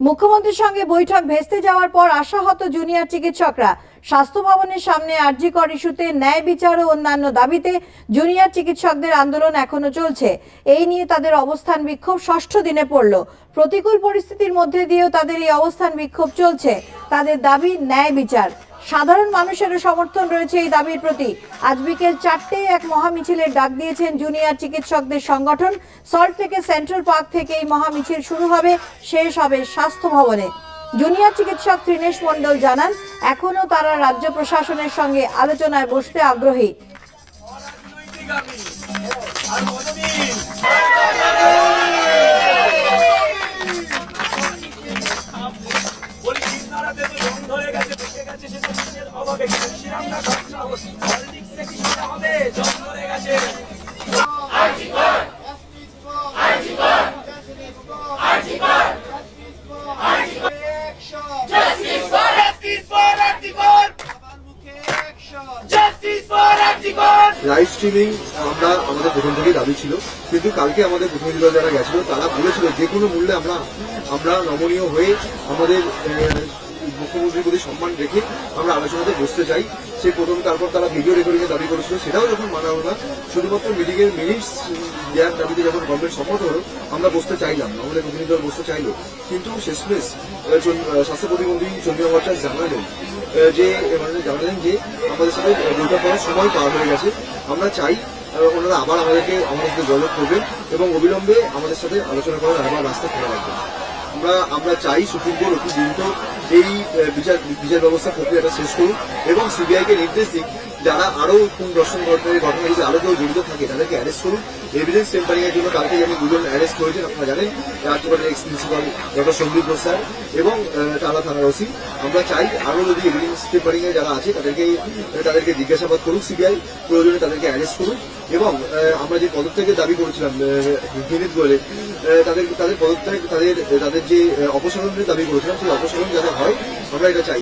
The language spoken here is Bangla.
মুখ্যমন্ত্রীর সঙ্গে বৈঠক ভেস্তে যাওয়ার পর আশাহত জুনিয়র চিকিৎসকরা স্বাস্থ্য ভবনের সামনে আরজিকর ইস্যুতে ন্যায় বিচার ও অন্যান্য দাবিতে জুনিয়র চিকিৎসকদের আন্দোলন এখনও চলছে। এই নিয়ে তাদের অবস্থান বিক্ষোভ ষষ্ঠ দিনে পড়ল। প্রতিকূল পরিস্থিতির মধ্যে দিয়েও তাদের এই অবস্থান বিক্ষোভ চলছে। তাদের দাবি ন্যায় বিচার। সাধারণ মানুষেরও সমর্থন রয়েছে এই দাবির প্রতি। আজ বিকেল চারটেয় এক মহামিছিলের ডাক দিয়েছেন জুনিয়র চিকিৎসকদের সংগঠন। সল্ট থেকে সেন্ট্রাল পার্ক থেকে এই মহামিছিল শুরু হবে, শেষ হবে স্বাস্থ্য ভবনে। জুনিয়র চিকিৎসক ত্রিনেশ মণ্ডল জানান, এখনও তারা রাজ্য প্রশাসনের সঙ্গে আলোচনায় বসতে আগ্রহী। অভাবে না কম সাহস পলিটিক্সে কি হবে! লাইভ স্ট্রিমিং আমরা আমাদের প্রথম থেকেই দাবি ছিল। কিন্তু কালকে আমাদের প্রতিনিধি দল যারা গেছিল তারা বলেছিল যে কোনো মূল্যে আমরা আমরা নমনীয় হয়ে আমাদের মুখ্যমন্ত্রীর প্রতি সম্মান রেখে আমরা আলোচনাতে বসতে চাই। সে প্রথম তারপর তারা ভিডিও রেকর্ডিং দাবি করেছিল। সেটাও যখন মানা হলো না শুধুমাত্র মিটিং এর মিনিটস দেওয়ার দাবিতে যখন গভর্নমেন্ট সম্মত হলো, আমরা বসতে চাইলাম আমাদের প্রতিনিধি দল বসতে চাইলো। কিন্তু শেষমেশ স্বাস্থ্য প্রতিমন্ত্রী চন্দ্রিমা ভট্টাচার্য জানালেন যে মানে জানালেন যে আমাদের সাথে বৈঠক করার সময় পার হয়ে গেছে। আমরা চাই ওনারা আবার আমাদেরকে আমাদের সাথে যোগাযোগ করবেন এবং অবিলম্বে আমাদের সাথে আলোচনা করার আবার রাস্তা খোলা রাখবেন। আমরা আমরা চাই সুপ্রিম কোর্ট অতি দ্রুত এই বিচার বিচার ব্যবস্থা প্রক্রিয়াটা শেষ করুন এবং সিবিআইকে নির্দেশ দিক যারা আরও কোন দর্শন ঘটনার ঘটনা যদি আরও কেউ জড়িত থাকে তাদেরকে অ্যারেস্ট করুন। এভিডেন্স টেম্পারিং এর জন্য কালকে আমি দুজন অ্যারেস্ট করেছেন আপনারা জানেন রাজ্যপালের ex principal doctor Sandip Ghosh এবং টালা থানার ওসি। আমরা চাই আরও যদি এভিডেন্স টেম্পারিং এ যারা আছে তাদেরকে তাদেরকে জিজ্ঞাসাবাদ করুক সিবিআই প্রয়োজনে তাদেরকে অ্যারেস্ট করুন এবং আমরা যে পদত্যাগের দাবি করেছিলাম বিনীত আহ, তাদের তাদের পদত্যাগ তাদের তাদের যে অপসারণের দাবি করেছিলাম সেই অপসারণ যাতে হয় আমরা এটা চাই।